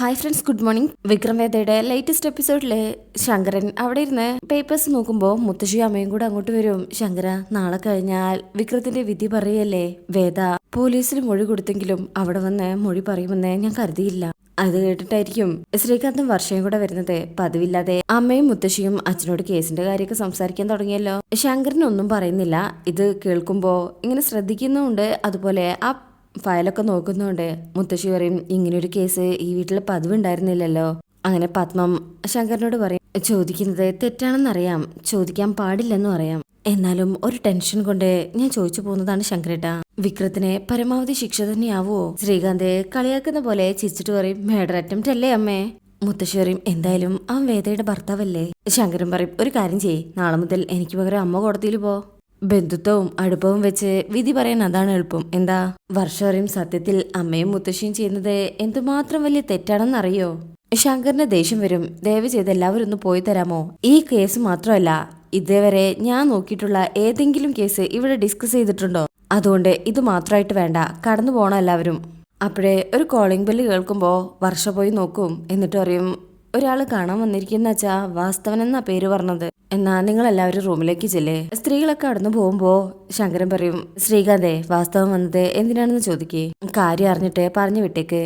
Hi friends good morning Vikram വേദയുടെ latest എപ്പിസോഡിലെ ശങ്കരൻ അവിടെ ഇരുന്ന് പേപ്പേഴ്സ് നോക്കുമ്പോൾ മുത്തശ്ശി അമ്മയും കൂടെ അങ്ങോട്ട് വരും. ശങ്കര നാളെ കഴിഞ്ഞാൽ വിക്രത്തിന്റെ വിധി പറയല്ലേ? വേദ പോലീസിന് മൊഴി കൊടുത്തെങ്കിലും അവിടെ വന്ന് മൊഴി പറയുമെന്ന് ഞാൻ കരുതിയില്ല. അത് കേട്ടിട്ടായിരിക്കും ശ്രീകാന്തും വർഷയും കൂടെ വരുന്നത്. പതിവില്ലാതെ അമ്മയും മുത്തശ്ശിയും അച്ഛനോട് കേസിന്റെ കാര്യമൊക്കെ സംസാരിക്കാൻ തുടങ്ങിയല്ലോ. ശങ്കരനൊന്നും പറയുന്നില്ല. ഇത് കേൾക്കുമ്പോ ഇങ്ങനെ ശ്രദ്ധിക്കുന്നുണ്ട്. അതുപോലെ ആ ഫയലൊക്കെ നോക്കുന്നോണ്ട് മുത്തശ്ശി പറയും ഇങ്ങനൊരു കേസ് ഈ വീട്ടിൽ പതിവുണ്ടായിരുന്നില്ലല്ലോ. അങ്ങനെ പത്മം ശങ്കരനോട് പറയും ചോദിക്കുന്നത് തെറ്റാണെന്നറിയാം ചോദിക്കാൻ പാടില്ലെന്നും അറിയാം എന്നാലും ഒരു ടെൻഷൻ കൊണ്ട് ഞാൻ ചോദിച്ചു പോകുന്നതാണ് ശങ്കരേട്ട. വിക്രത്തിനെ പരമാവധി ശിക്ഷ തന്നെയാവോ? ശ്രീകാന്ത് കളിയാക്കുന്ന പോലെ ചിരിച്ചിട്ട് പറയും മേഡർ അറ്റംപ്റ്റ് അല്ലേ അമ്മേ? മുത്തശ്ശി പറയും എന്തായാലും ആ വേദയുടെ ഭർത്താവല്ലേ? ശങ്കരൻ പറയും ഒരു കാര്യം ചെയ്യ് നാളെ മുതൽ എനിക്ക് പകരം അമ്മ കോടതിയിൽ പോ. ബന്ധുത്വവും അടുപ്പവും വെച്ച് വിധി പറയാൻ അതാണ് എളുപ്പം. എന്താ? വർഷവരെയും സത്യത്തിൽ അമ്മയും മുത്തശ്ശിയും ചെയ്യുന്നത് എന്തുമാത്രം വലിയ തെറ്റാണെന്നറിയോ? ശങ്കറിന് ദേഷ്യം വരും. ദയവ് ചെയ്ത് എല്ലാവരും ഒന്ന് പോയി തരാമോ? ഈ കേസ് മാത്രമല്ല ഇതേവരെ ഞാൻ നോക്കിയിട്ടുള്ള ഏതെങ്കിലും കേസ് ഇവിടെ ഡിസ്കസ് ചെയ്തിട്ടുണ്ടോ? അതുകൊണ്ട് ഇത് മാത്രമായിട്ട് വേണ്ട. കടന്നു പോകണം എല്ലാവരും. അപ്പോഴേ ഒരു കോളിംഗ് ബെല്ല് കേൾക്കുമ്പോൾ വർഷ പോയി നോക്കും. എന്നിട്ട് പറയും ഒരാൾ കാണാൻ വന്നിരിക്കുന്ന അച്ഛാ വാസ്തവൻ എന്നാ പേര് പറഞ്ഞത്. എന്നാ നിങ്ങൾ എല്ലാവരും റൂമിലേക്ക് ചെല്ലേ? സ്ത്രീകളൊക്കെ അടന്നു പോകുമ്പോ ശങ്കരൻ പറയും ശ്രീകാന്തേ വാസ്തവം വന്നത് എന്തിനാണെന്ന് ചോദിക്കേ? കാര്യം അറിഞ്ഞിട്ട് പറഞ്ഞു വിട്ടേക്ക്.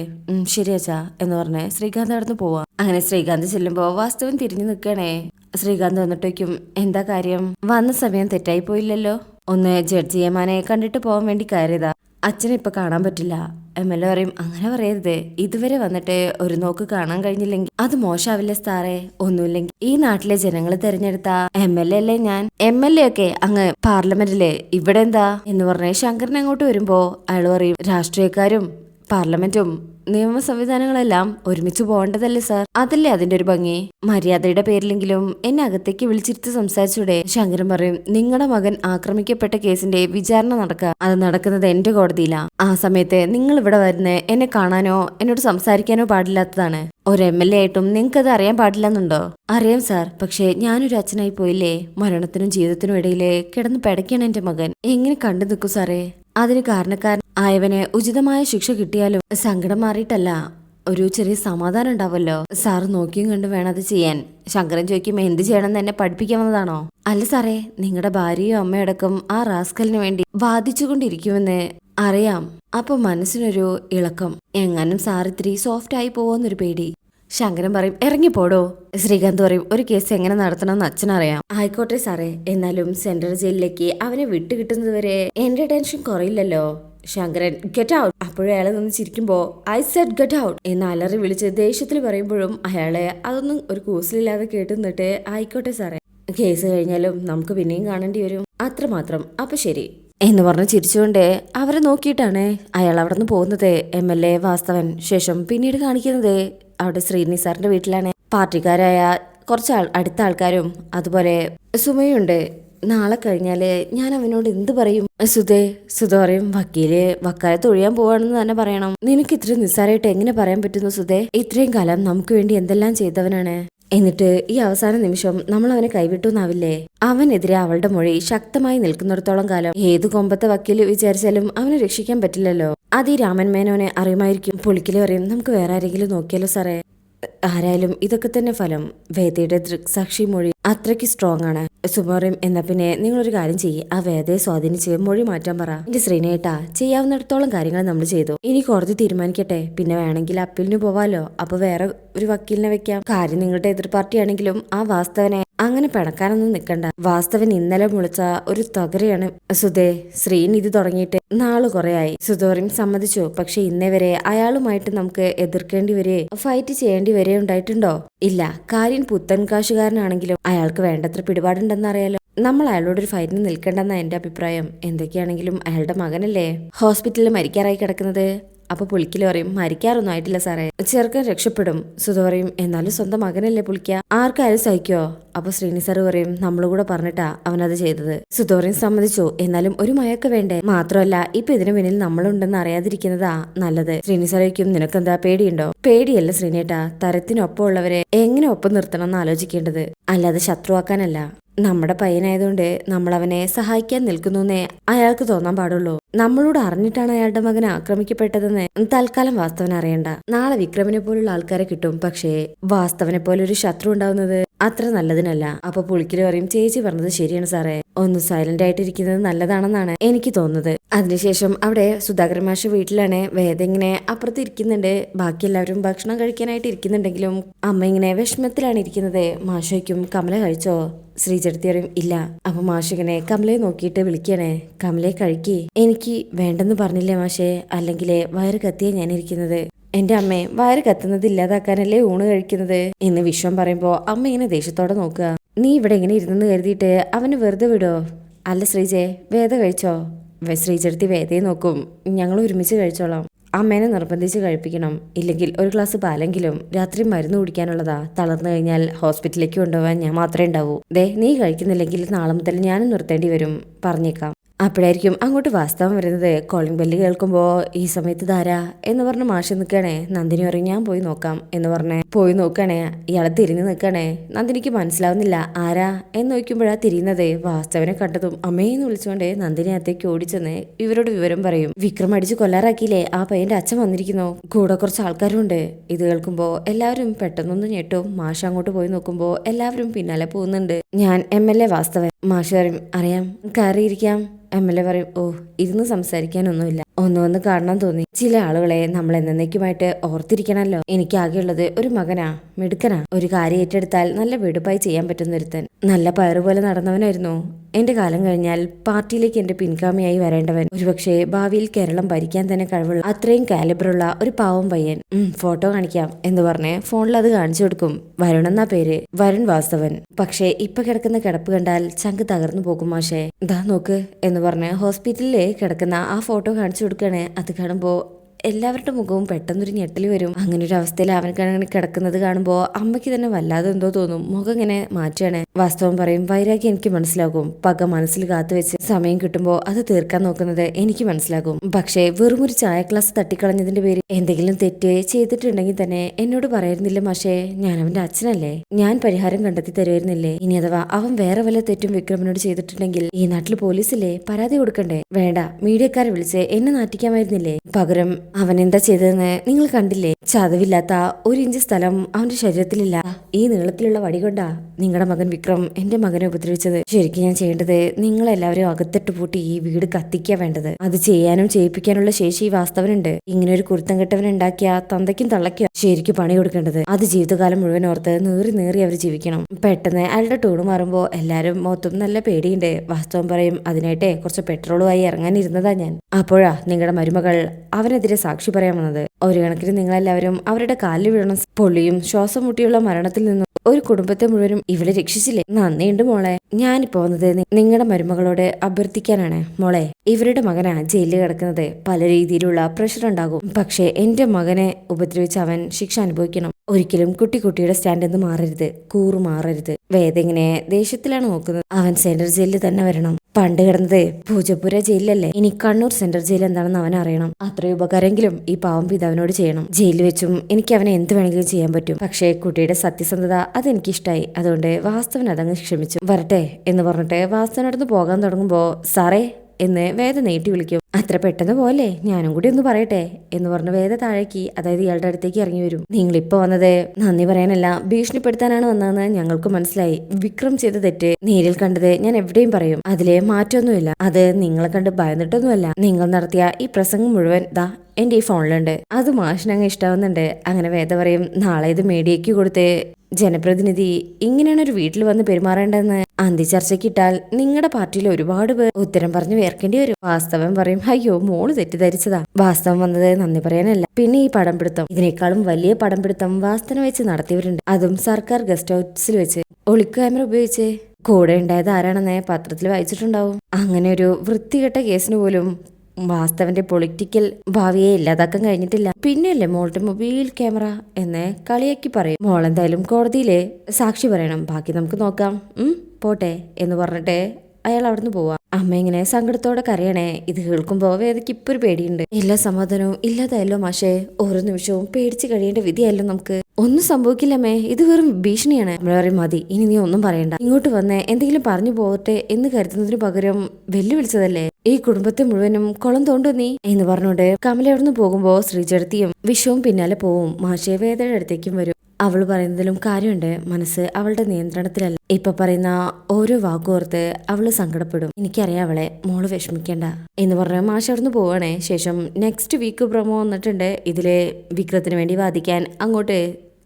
ശരി അച്ഛാ എന്ന് പറഞ്ഞ് ശ്രീകാന്ത് അടന്നു പോവാ. അങ്ങനെ ശ്രീകാന്ത് ചെല്ലുമ്പോ വാസ്തവൻ തിരിഞ്ഞു നിൽക്കണേ ശ്രീകാന്ത് വന്നിട്ടേക്കും എന്താ കാര്യം? വന്ന സമയം തെറ്റായി പോയില്ലല്ലോ ഒന്ന് ജഡ്ജി കണ്ടിട്ട് പോവാൻ വേണ്ടി കയറിയതാ. അച്ഛനെ ഇപ്പൊ കാണാൻ പറ്റില്ല. എം എൽ എ പറയും അങ്ങനെ പറയരുത്. ഇതുവരെ വന്നിട്ട് ഒരു നോക്ക് കാണാൻ കഴിഞ്ഞില്ലെങ്കിൽ അത് മോശാവില്ല സ്ഥാറേ ഒന്നുമില്ലെങ്കിൽ ഈ നാട്ടിലെ ജനങ്ങൾ തെരഞ്ഞെടുത്ത എം എൽ എ അല്ലേ ഞാൻ? എം എൽ എ ഒക്കെ അങ്ങ് പാർലമെന്റിലെ ഇവിടെ എന്താ? എന്ന് പറഞ്ഞ ശങ്കരൻ അങ്ങോട്ട് വരുമ്പോ അയാൾ പറയും രാഷ്ട്രീയക്കാരും പാർലമെന്റും നിയമ സംവിധാനങ്ങളെല്ലാം ഒരുമിച്ച് പോകേണ്ടതല്ലേ സാർ? അതല്ലേ അതിന്റെ ഒരു ഭംഗി? മര്യാദയുടെ പേരിലെങ്കിലും എന്നെ അകത്തേക്ക് വിളിച്ചിരുത്തി സംസാരിച്ചൂടെ? ശങ്കരൻ പറയും നിങ്ങളുടെ മകൻ ആക്രമിക്കപ്പെട്ട കേസിന്റെ വിചാരണ നടക്കുക അത് നടക്കുന്നത് എന്റെ കോടതിയിലാ. ആ സമയത്ത് നിങ്ങൾ ഇവിടെ വരുന്ന എന്നെ കാണാനോ എന്നോട് സംസാരിക്കാനോ പാടില്ലാത്തതാണ്. ഒരു എം എൽ എ ആയിട്ടും നിങ്ങൾക്കത് അറിയാൻ പാടില്ലെന്നുണ്ടോ? അറിയാം സാർ. പക്ഷേ ഞാനൊരു അച്ഛനായി പോയില്ലേ? മരണത്തിനും ജീവിതത്തിനും ഇടയിലെ കിടന്ന് പിടയ്ക്കാണ് എന്റെ മകൻ. എങ്ങനെ കണ്ടു നിൽക്കും സാറേ? അതിന് കാരണക്കാരൻ ആയവന് ഉചിതമായ ശിക്ഷ കിട്ടിയാലും സങ്കടം മാറിയിട്ടല്ല. ഒരു ചെറിയ സമാധാനം ഉണ്ടാവല്ലോ. സാറ് നോക്കിയും കണ്ടും വേണം അത് ചെയ്യാൻ. ശങ്കരൻ ചോദിക്കും എന്ത് ചെയ്യണമെന്ന് എന്നെ പഠിപ്പിക്കാവുന്നതാണോ അല്ല സാറേ നിങ്ങളുടെ ഭാര്യയും അമ്മയടക്കം ആ റാസ്കലിന് വേണ്ടി വാദിച്ചുകൊണ്ടിരിക്കുമെന്ന് അറിയാം. അപ്പൊ മനസ്സിനൊരു ഇളക്കം. എങ്ങാനും സാർ ഇത്തിരി സോഫ്റ്റ് ആയി പോവോന്നൊരു പേടി. ശങ്കരൻ പറയും ഇറങ്ങിപ്പോടോ? ശ്രീകാന്ത് പറയും ഒരു കേസ് എങ്ങനെ നടത്തണമെന്ന് അച്ഛനറിയാം. ആയിക്കോട്ടെ സാറേ എന്നാലും സെൻട്രൽ ജയിലിലേക്ക് അവനെ വിട്ടുകിട്ടുന്നത് വരെ എന്റെ ടെൻഷൻ കുറയില്ലല്ലോ. ശങ്കരൻ ഗെറ്റ് ഔട്ട് അപ്പോഴും അയാളെ നിന്ന് ചിരിക്കുമ്പോ ഐ സെറ്റ് ഗെറ്റ് ഔട്ട് എന്ന് അലറി വിളിച്ച് ദേഷ്യത്തിൽ പറയുമ്പോഴും അയാളെ അതൊന്നും ഒരു കൂസലില്ലാതെ കേട്ടു നിന്നിട്ട് ആയിക്കോട്ടെ സാറേ കേസ് കഴിഞ്ഞാലും നമുക്ക് പിന്നെയും കാണേണ്ടി വരും. അത്രമാത്രം അപ്പൊ ശരി. എന്ന് പറഞ്ഞ് ചിരിച്ചുകൊണ്ട് അവരെ നോക്കിയിട്ടാണ് അയാൾ അവിടെ നിന്ന് പോകുന്നത്. എം എൽ എ വാസ്തവൻ ശേഷം പിന്നീട് കാണിക്കുന്നത് അവിടെ ശ്രീനി സാറിന്റെ വീട്ടിലാണ്. പാർട്ടിക്കാരായ കുറച്ച് ആൾ അടുത്ത ആൾക്കാരും അതുപോലെ സുമയുണ്ട്. നാളെ കഴിഞ്ഞാൽ ഞാൻ അവനോട് എന്ത് പറയും? സുധേ സുധ പറയും വക്കീൽ വക്കാലത്ത് ഒഴിയാൻ പോവാണെന്ന് തന്നെ പറയണം. നിനക്ക് ഇത്ര നിസ്സാരമായിട്ട് എങ്ങനെ പറയാൻ പറ്റുന്നു സുധേ? ഇത്രയും കാലം നമുക്ക് വേണ്ടി എന്തെല്ലാം ചെയ്തവനാണ്? എന്നിട്ട് ഈ അവസാന നിമിഷം നമ്മൾ അവനെ കൈവിട്ടു എന്നാവില്ലേ? അവനെതിരെ അവളുടെ മൊഴി ശക്തമായി നിൽക്കുന്നിടത്തോളം കാലം. ഏത് കൊമ്പത്തെ വക്കീൽ വിചാരിച്ചാലും അവനെ രക്ഷിക്കാൻ പറ്റില്ലല്ലോ. അത് ഈ രാമൻ മേനോനെ അറിയുമായിരിക്കും. പുളിക്കൽ പറയും നമുക്ക് വേറെ ആരെങ്കിലും നോക്കിയാലോ സാറേ? ആരായാലും ഇതൊക്കെ തന്നെ ഫലം. വേദയുടെ ദൃക്സാക്ഷി മൊഴി അത്രയ്ക്ക് സ്ട്രോങ് ആണ്. സുമറിയും എന്നാ പിന്നെ നിങ്ങളൊരു കാര്യം ചെയ്യ്. ആ വേദയെ സ്വാധീനിച്ച് മൊഴി മാറ്റാൻ പറ. എന്റെ ശ്രീനേട്ടാ ചെയ്യാവുന്നിടത്തോളം കാര്യങ്ങൾ നമ്മൾ ചെയ്തു. ഇനി കോടതി തീരുമാനിക്കട്ടെ. പിന്നെ വേണമെങ്കിൽ അപ്പീലിന് പോവാലോ. അപ്പൊ വേറെ ഒരു വക്കീലിനെ വെക്കാം. കാര്യം നിങ്ങളുടെ എതിർ പാർട്ടിയാണെങ്കിലും ആ വാസ്തവനെ അങ്ങനെ പിണക്കാനൊന്നും നിൽക്കണ്ട വാസ്തവൻ ഇന്നലെ മുളിച്ച ഒരു തകരയാണ്. സുധേ ശ്രീൻ ഇത് തുടങ്ങിയിട്ട് നാൾ കുറെയായി. സുധോറിൻ സമ്മതിച്ചു. പക്ഷെ ഇന്നേ വരെ അയാളുമായിട്ട് നമുക്ക് എതിർക്കേണ്ടി വരെ ഫൈറ്റ് ചെയ്യേണ്ടി വരെ ഉണ്ടായിട്ടുണ്ടോ? ഇല്ല. കാര്യം പുത്തൻ കാശുകാരനാണെങ്കിലും അയാൾക്ക് വേണ്ടത്ര പിടിപാടുണ്ടെന്ന് അറിയാലോ നമ്മൾ അയാളോട് ഒരു ഫൈറ്റിന് നിൽക്കണ്ടെന്ന എന്റെ അഭിപ്രായം. എന്തൊക്കെയാണെങ്കിലും അയാളുടെ മകനല്ലേ? ഹോസ്പിറ്റലിൽ മരിക്കാറായി കിടക്കുന്നത്. അപ്പൊ പുളിക്കൽ പറയും മരിക്കാറൊന്നും ആയിട്ടില്ല സാറേ. ചെറുക്കൻ രക്ഷപ്പെടും. സുധ പറയും എന്നാലും സ്വന്തം മകനല്ലേ പുളിക്ക. ആർക്കാരും സഹിക്കോ? അപ്പൊ ശ്രീനി സാറ് പറയും നമ്മളും കൂടെ പറഞ്ഞിട്ടാ അവനത് ചെയ്തത്. സുധോറിയും സമ്മതിച്ചു. എന്നാലും ഒരു മയക്ക വേണ്ടേ? മാത്രമല്ല ഇപ്പൊ ഇതിനു പിന്നിൽ നമ്മളുണ്ടെന്ന് അറിയാതിരിക്കുന്നതാ നല്ലത്. ശ്രീനി സാറേക്കും നിനക്കെന്താ പേടിയുണ്ടോ? പേടിയല്ല ശ്രീനേട്ടാ. തരത്തിനൊപ്പം ഉള്ളവരെ എങ്ങനെ ഒപ്പം നിർത്തണം എന്ന് ആലോചിക്കേണ്ടത്? അല്ലാതെ ശത്രുവാക്കാനല്ല. നമ്മുടെ പയ്യനായതുകൊണ്ട് നമ്മൾ അവനെ സഹായിക്കാൻ നിൽക്കുന്നുവെന്നേ അയാൾക്ക് തോന്നാൻ പാടുള്ളൂ. നമ്മളോട് അറിഞ്ഞിട്ടാണ് അയാളുടെ മകൻ ആക്രമിക്കപ്പെട്ടതെന്ന് തൽക്കാലം വാസ്തവൻ അറിയണ്ട. നാളെ വിക്രമിനെ പോലുള്ള ആൾക്കാരെ കിട്ടും. പക്ഷേ വാസ്തവനെ പോലെ ഒരു ശത്രു ഉണ്ടാവുന്നത് അത്ര നല്ലതിനല്ല. അപ്പൊ പുളിക്കൽ പറയും ചേച്ചി പറഞ്ഞത് ശരിയാണ് സാറേ. ഒന്ന് സൈലന്റ് ആയിട്ടിരിക്കുന്നത് നല്ലതാണെന്നാണ് എനിക്ക് തോന്നുന്നത്. അതിനുശേഷം അവിടെ സുധാകരൻ മാഷ വീട്ടിലാണ്. വേദ ഇങ്ങനെ അപ്പുറത്ത് ഇരിക്കുന്നുണ്ട് ബാക്കി എല്ലാവരും ഭക്ഷണം കഴിക്കാനായിട്ട് ഇരിക്കുന്നുണ്ടെങ്കിലും അമ്മ ഇങ്ങനെ വിഷമത്തിലാണ് ഇരിക്കുന്നത്. മാഷയ്ക്കും കമല കഴിച്ചോ? ശ്രീചെടുത്തി പറയും ഇല്ല. അപ്പൊ മാഷിങ്ങനെ കമലയെ നോക്കിയിട്ട് വിളിക്കണേ. കമലയെ കഴിക്കി. എനിക്ക് വേണ്ടെന്ന് പറഞ്ഞില്ലേ മാഷേ? അല്ലെങ്കിൽ വയറ് കത്തിയ ഞാൻ ഇരിക്കുന്നത് എന്റെ അമ്മേ വയറ് കത്തുന്നത് ഇല്ലാതാക്കാനല്ലേ ഊണ് കഴിക്കുന്നത്? എന്ന് വിശ്വം പറയുമ്പോ അമ്മ ഇങ്ങനെ ദേഷ്യത്തോടെ നോക്കുക. നീ ഇവിടെ ഇങ്ങനെ ഇരുന്നെന്ന് കരുതിയിട്ട് അവന് വെറുതെ വിടോ. അല്ല ശ്രീജെ വേദ കഴിച്ചോ? ശ്രീചെടുത്തി വേദയെ നോക്കും. ഞങ്ങൾ ഒരുമിച്ച് കഴിച്ചോളാം. അമ്മേനെ നിർബന്ധിച്ച് കഴിപ്പിക്കണം. ഇല്ലെങ്കിൽ ഒരു ഗ്ലാസ് പാലെങ്കിലും രാത്രി മരുന്ന് കുടിക്കാനുള്ളതാ തളർന്നു കഴിഞ്ഞാൽ ഹോസ്പിറ്റലിലേക്ക് കൊണ്ടുപോകാൻ ഞാൻ മാത്രമേ ഉണ്ടാവൂ. ദേ നീ കഴിക്കുന്നില്ലെങ്കിൽ നാളെ മുതൽ ഞാനും നിർത്തേണ്ടി വരും. പറഞ്ഞേക്കാം. അപ്പോഴായിരിക്കും അങ്ങോട്ട് വാസ്തവം വരുന്നത്. കോളിംഗ് ബെല്ല് കേൾക്കുമ്പോൾ ഈ സമയത്ത് ധാരാ എന്ന് പറഞ്ഞ് മാഷ് നിൽക്കണേ നന്ദിനി പറയും ഞാൻ പോയി നോക്കാം എന്ന് പറഞ്ഞ് പോയി നോക്കണേ. ഇയാളെ തിരിഞ്ഞു നിൽക്കണേ നന്ദിനിക്ക് മനസ്സിലാവുന്നില്ല ആരാ? എന്ന് നോക്കുമ്പോഴാ തിരിയുന്നത്. വാസ്തവനെ കണ്ടതും അമ്മയെന്ന് വിളിച്ചുകൊണ്ട് നന്ദിനി അകത്തേക്ക് ഓടിച്ചെന്ന് ഇവരോട് വിവരം പറയും. വിക്രം അടിച്ച് കൊല്ലാറാക്കിയില്ലേ? ആ പയ്യന്റെ അച്ഛൻ വന്നിരിക്കുന്നു. കൂടെ കുറച്ച് ആൾക്കാരുണ്ട്. ഇത് കേൾക്കുമ്പോൾ എല്ലാവരും പെട്ടെന്നൊന്നും ഞെട്ടും. മാഷ് അങ്ങോട്ട് പോയി നോക്കുമ്പോൾ എല്ലാവരും പിന്നാലെ പോകുന്നുണ്ട്. ഞാൻ എം എൽ എ വാസ്തവൻ. മാഷ് അറിയാം കയറിയിരിക്കാം. എം എൽ എ പറയും ഓ ഇരുന്ന് സംസാരിക്കാനൊന്നുമില്ല. ഒന്ന് വന്ന് കാണണം തോന്നി. ചില ആളുകളെ നമ്മൾ എന്നേക്കുമായിട്ട് ഓർത്തിരിക്കണമല്ലോ എനിക്കാകെയുള്ളത് ഒരു മകനാ മിടുക്കനാ. ഒരു കാര്യം ഏറ്റെടുത്താൽ നല്ല വെടുപ്പായി ചെയ്യാൻ പറ്റുന്ന ഒരുത്തൻ നല്ല പയറുപോലെ നടന്നവനായിരുന്നു. എന്റെ കാലം കഴിഞ്ഞാൽ പാർട്ടിയിലേക്ക് എന്റെ പിൻഗാമിയായി വരേണ്ടവൻ. ഒരുപക്ഷെ ഭാവിയിൽ കേരളം ഭരിക്കാൻ തന്നെ കഴിവുള്ള അത്രയും കാലിബറുള്ള ഒരു പാവം പയ്യൻ. ഫോട്ടോ കാണിക്കാം എന്ന് പറഞ്ഞ് ഫോണിൽ അത് കാണിച്ചു കൊടുക്കും. വരുൺ പേര്. വരുൺ വാസ്തവൻ. പക്ഷേ ഇപ്പൊ കിടക്കുന്ന കിടപ്പ് കണ്ടാൽ ചങ്ക് തകർന്നു പോകും മാഷേ. ദാ നോക്ക് എന്ന് പറഞ്ഞ് ഹോസ്പിറ്റലിൽ കിടക്കുന്ന ആ ഫോട്ടോ കാണിച്ചു കൊടുക്കണേ അത് കാണുമ്പോ എല്ലാവരുടെ മുഖവും പെട്ടെന്നൊരു ഞെട്ടൽ വരും. അങ്ങനെ ഒരു അവസ്ഥയിൽ അവൻ കണങ്ങനെ കിടക്കുന്നത് കാണുമ്പോൾ അമ്മയ്ക്ക് തന്നെ വല്ലാതെ എന്തോ തോന്നും. മുഖം ഇങ്ങനെ മാറ്റുകയാണ്. വാസ്തവം പറയും വൈരാഗ്യം എനിക്ക് മനസ്സിലാകും. പക മനസ്സിൽ കാത്തുവെച്ച് സമയം കിട്ടുമ്പോൾ അത് തീർക്കാൻ നോക്കുന്നത് എനിക്ക് മനസ്സിലാകും. പക്ഷേ വെറും ഒരു ചായ ക്ലാസ് തട്ടിക്കളഞ്ഞതിന്റെ പേര് എന്തെങ്കിലും തെറ്റ് ചെയ്തിട്ടുണ്ടെങ്കിൽ തന്നെ എന്നോട് പറയായിരുന്നില്ല മാഷേ? ഞാൻ അവന്റെ അച്ഛനല്ലേ? ഞാൻ പരിഹാരം കണ്ടെത്തി തരുമായിരുന്നില്ലേ? ഇനി അഥവാ അവൻ വേറെ വല്ല തെറ്റും വിക്രമനോട് ചെയ്തിട്ടുണ്ടെങ്കിൽ ഈ നാട്ടിൽ പോലീസില്ലേ? പരാതി കൊടുക്കണ്ടേ? വേണ്ട. മീഡിയക്കാരെ വിളിച്ച് എന്നെ നാട്ടിക്കാമായിരുന്നില്ലേ പകരം അവൻ എന്താ ചെയ്തതെന്ന് നിങ്ങൾ കണ്ടില്ലേ? ചതവില്ലാത്ത ഒരു ഇഞ്ച് സ്ഥലം അവന്റെ ശരീരത്തിലില്ല. ഈ നീളത്തിലുള്ള വടി കൊണ്ടാ നിങ്ങളുടെ മകൻ വിക്രം എന്റെ മകനെ ഉപദ്രവിച്ചത്. ശരിക്കും ഞാൻ ചെയ്യേണ്ടത് നിങ്ങളെല്ലാവരും അകത്തിട്ട് പൂട്ടി ഈ വീട് കത്തിക്കുക വേണ്ടത്. അത് ചെയ്യാനും ചെയ്യിപ്പിക്കാനുള്ള ശേഷി ഈ വാസ്തവനുണ്ട്. ഇങ്ങനെ ഒരു കുരുത്തം കെട്ടവൻ ഉണ്ടാക്കിയ തന്തയ്ക്കും തള്ളയ്ക്കും ശരിക്കും പണി കൊടുക്കേണ്ടത്. അത് ജീവിതകാലം മുഴുവൻ ഓർത്ത് നേറി നേറി അവർ ജീവിക്കണം. പെട്ടെന്ന് അയാളുടെ ടൂണ് മാറുമ്പോൾ എല്ലാരും മൊത്തം നല്ല പേടിയുണ്ട്. വാസ്തവം പറയും അതിനായിട്ടേ കുറച്ച് പെട്രോളുമായി ഇറങ്ങാനിരുന്നതാ ഞാൻ. അപ്പോഴാ നിങ്ങളുടെ മരുമകൾ അവനെതിരെ സാക്ഷി പറയാൻ വന്നത്. ഒരു കണക്കിന് നിങ്ങളെല്ലാവരും അവരുടെ കാലിൽ വീഴണം പൊള്ളിയും ശ്വാസം മുട്ടിയുള്ള മരണത്തിൽ നിന്നും ഒരു കുടുംബത്തെ മുഴുവനും ഇവിടെ രക്ഷിച്ചില്ലേ? നന്ദിയുണ്ട് മോളെ. ഞാനിപ്പോ വന്നത് നിങ്ങളുടെ മരുമകളോട് അഭ്യർത്ഥിക്കാനാണ്. മോളെ ഇവരുടെ മകനാ ജയിലിൽ കിടക്കുന്നത്. പല രീതിയിലുള്ള പ്രഷർ ഉണ്ടാകും. പക്ഷേ എന്റെ മകനെ ഉപദ്രവിച്ച് അവൻ ശിക്ഷ അനുഭവിക്കണം. ഒരിക്കലും കുട്ടി കുട്ടിയുടെ സ്റ്റാൻഡിൽ നിന്ന് മാറരുത്. കൂറു മാറരുത്. വേദെങ്ങനെ ദേഷ്യത്തിലാണ് നോക്കുന്നത്. അവൻ സെൻട്രൽ ജയിലിൽ തന്നെ വരണം. പണ്ട് കിടന്നത് പൂജപ്പുര ജയിലല്ലേ ഇനി കണ്ണൂർ സെൻട്രൽ ജയിൽ എന്താണെന്ന് അവൻ അറിയണം. അത്രയും ഉപകാരമെങ്കിലും ഈ പാവം പിതാവിനോട് ചെയ്യണം. ജയിലിൽ വെച്ചും എനിക്ക് അവനെ എന്ത് വേണമെങ്കിലും ചെയ്യാൻ പറ്റും. പക്ഷേ കുട്ടിയുടെ സത്യസന്ധത അതെനിക്കിഷ്ടായി. അതുകൊണ്ട് വാസ്തവൻ അതങ്ങ് ക്ഷമിച്ചു. വരട്ടെ എന്ന് പറഞ്ഞിട്ട് വാസ്തവനടുത്ത് പോകാൻ തുടങ്ങുമ്പോൾ സാറേ എന്ന് വേദ നീട്ടി വിളിക്കും. അത്ര പെട്ടെന്ന് പോലെ ഞാനും കൂടി ഒന്ന് പറയട്ടെ എന്ന് പറഞ്ഞ് വേദ താഴേക്ക് അതായത് ഇയാളുടെ അടുത്തേക്ക് ഇറങ്ങി വരും. നിങ്ങൾ ഇപ്പൊ വന്നത് നന്ദി പറയാനല്ല ഭീഷണിപ്പെടുത്താനാണ് വന്നതെന്ന് ഞങ്ങൾക്ക് മനസ്സിലായി. വിക്രം ചെയ്ത തെറ്റ് നേരിൽ കണ്ടത് ഞാൻ എവിടെയും പറയും. അതിലെ മാറ്റമൊന്നുമില്ല. അത് നിങ്ങളെ കണ്ട് ഭയന്നിട്ടൊന്നുമല്ല. നിങ്ങൾ നടത്തിയ ഈ പ്രസംഗം മുഴുവൻ ദാ എന്റെ ഈ ഫോണിലുണ്ട്. അത് മാഷിനങ്ങ് ഇഷ്ടാവുന്നുണ്ട്. അങ്ങനെ വേദ പറയും നാളെ ഇത് മേടിയേക്ക് കൊടുത്ത് ജനപ്രതിനിധി ഇങ്ങനെയാണ് ഒരു വീട്ടിൽ വന്ന് പെരുമാറേണ്ടതെന്ന് അന്തി ചർച്ചയ്ക്കിട്ടാൽ നിങ്ങളുടെ പാർട്ടിയിൽ ഒരുപാട് പേർ ഉത്തരം പറഞ്ഞു വേർക്കേണ്ടി വരും. വാസ്തവം പറയും അയ്യോ മോൾ തെറ്റിദ്ധരിച്ചതാ. വാസ്തവം വന്നത് നന്ദി പറയാനല്ല. പിന്നെ ഈ പടം പിടുത്തം ഇതിനേക്കാളും വലിയ പടം പിടുത്തം വാസ്തവ വെച്ച് നടത്തിയവരുണ്ട്. അതും സർക്കാർ ഗസ്റ്റ് ഹൗസിൽ വെച്ച്. ഒളി ക്യാമറ ഉപയോഗിച്ച്. കൂടെ ഉണ്ടായത് ആരാണെന്ന് പത്രത്തിൽ വായിച്ചിട്ടുണ്ടാവും. അങ്ങനെ ഒരു വൃത്തികെട്ട കേസിന് പോലും വാസ്തവന്റെ പൊളിറ്റിക്കൽ ഭാവിയെ ഇല്ലാതാക്കാൻ കഴിഞ്ഞിട്ടില്ല. പിന്നെയല്ലേ മോളുടെ മൊബൈൽ ക്യാമറ എന്ന് കളിയാക്കി പറയും. മോൾ എന്തായാലും കോടതിയിലെ സാക്ഷി പറയണം. ബാക്കി നമുക്ക് നോക്കാം. പോട്ടെ എന്ന് പറഞ്ഞിട്ട് അയാൾ അവിടുന്ന് പോവാ. അമ്മ ഇങ്ങനെ സങ്കടത്തോടെ കരയണേ. ഇത് കേൾക്കുമ്പോ വേദയ്ക്ക് ഇപ്പൊ ഒരു പേടിയുണ്ട്. എല്ലാ സമാധാനവും ഇല്ലാതായല്ലോ മാഷേ. ഓരോ നിമിഷവും പേടിച്ച് കഴിയേണ്ട വിധിയല്ലോ നമുക്ക്. ഒന്നും സംഭവിക്കില്ലമ്മേ ഇത് വെറും ഭീഷണിയാണ്. നമ്മൾ പറയും മതി. ഇനി നീ ഒന്നും പറയണ്ട. ഇങ്ങോട്ട് വന്നേ. എന്തെങ്കിലും പറഞ്ഞു പോകട്ടെ എന്ന് കരുതുന്നതിന് പകരം വെല്ലുവിളിച്ചതല്ലേ? ഈ കുടുംബത്തെ മുഴുവനും കുളം തോണ്ടു നീ എന്ന് പറഞ്ഞോണ്ട് കമല അവിടുന്ന് പോകുമ്പോ ശ്രീചരത്തിയും വിശ്വവും പിന്നാലെ പോവും. മാഷേ വേദയുടെ അടുത്തേക്കും വരും. അവൾ പറയുന്നതിലും കാര്യമുണ്ട്. മനസ്സ് അവളുടെ നിയന്ത്രണത്തിലല്ല. ഇപ്പൊ പറയുന്ന ഓരോ വാക്കോർത്ത് അവൾ സങ്കടപ്പെടും. എനിക്കറിയാം അവളെ. മോൾ വിഷമിക്കേണ്ട എന്ന് പറഞ്ഞ മാഷ അവിടുന്ന് പോവാണേ. ശേഷം നെക്സ്റ്റ് വീക്ക് പ്രൊമോ വന്നിട്ടുണ്ട്. ഇതിലെ വിക്രത്തിന് വേണ്ടി വാദിക്കാൻ അങ്ങോട്ട്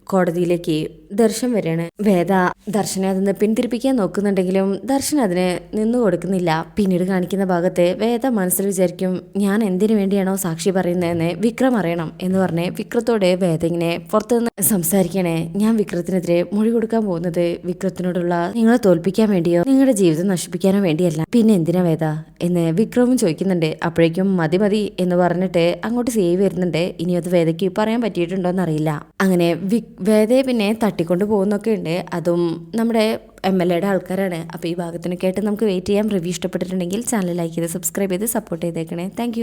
കോടതിയിലേക്ക് ദർശൻ വരികയാണ് വേദ ദർശനെ അതിന് പിന്തിരിപ്പിക്കാൻ നോക്കുന്നുണ്ടെങ്കിലും ദർശൻ അതിന് നിന്നു കൊടുക്കുന്നില്ല. പിന്നീട് കാണിക്കുന്ന ഭാഗത്ത് വേദ മനസ്സിൽ വിചാരിക്കും ഞാൻ എന്തിനു വേണ്ടിയാണോ സാക്ഷി പറയുന്നതെന്ന് വിക്രം അറിയണം എന്ന് പറഞ്ഞ് വിക്രത്തോട് വേദ ഇങ്ങനെ പുറത്തുനിന്ന് സംസാരിക്കണേ. ഞാൻ വിക്രത്തിനെതിരെ മൊഴി കൊടുക്കാൻ പോകുന്നത് വിക്രത്തിനോടുള്ള നിങ്ങളെ തോൽപ്പിക്കാൻ വേണ്ടിയോ നിങ്ങളുടെ ജീവിതം നശിപ്പിക്കാനോ വേണ്ടിയല്ല. പിന്നെ എന്തിനാ വേദ? എന്ന് വിക്രമും ചോദിക്കുന്നുണ്ട്. അപ്പോഴേക്കും മതി മതി എന്ന് പറഞ്ഞിട്ട് അങ്ങോട്ട് സേവ് വരുന്നുണ്ട്. ഇനി അത് വേദയ്ക്ക് പറയാൻ പറ്റിയിട്ടുണ്ടോ എന്നറിയില്ല അങ്ങനെ വേദയെ പിന്നെ തട്ടിക്കൊണ്ട് പോകുന്നൊക്കെ ഉണ്ട്. അതും നമ്മുടെ എം എൽ എയുടെ ആൾക്കാരാണ്. അപ്പോൾ ഈ ഭാഗത്തിനൊക്കെ ആയിട്ട് നമുക്ക് വെയിറ്റ് ചെയ്യാം. റിവ്യൂ ഇഷ്ടപ്പെട്ടിട്ടുണ്ടെങ്കിൽ ചാനൽ ലൈക്ക് ചെയ്ത് സബ്സ്ക്രൈബ് ചെയ്ത് സപ്പോർട്ട് ചെയ്തേക്കണേ. താങ്ക്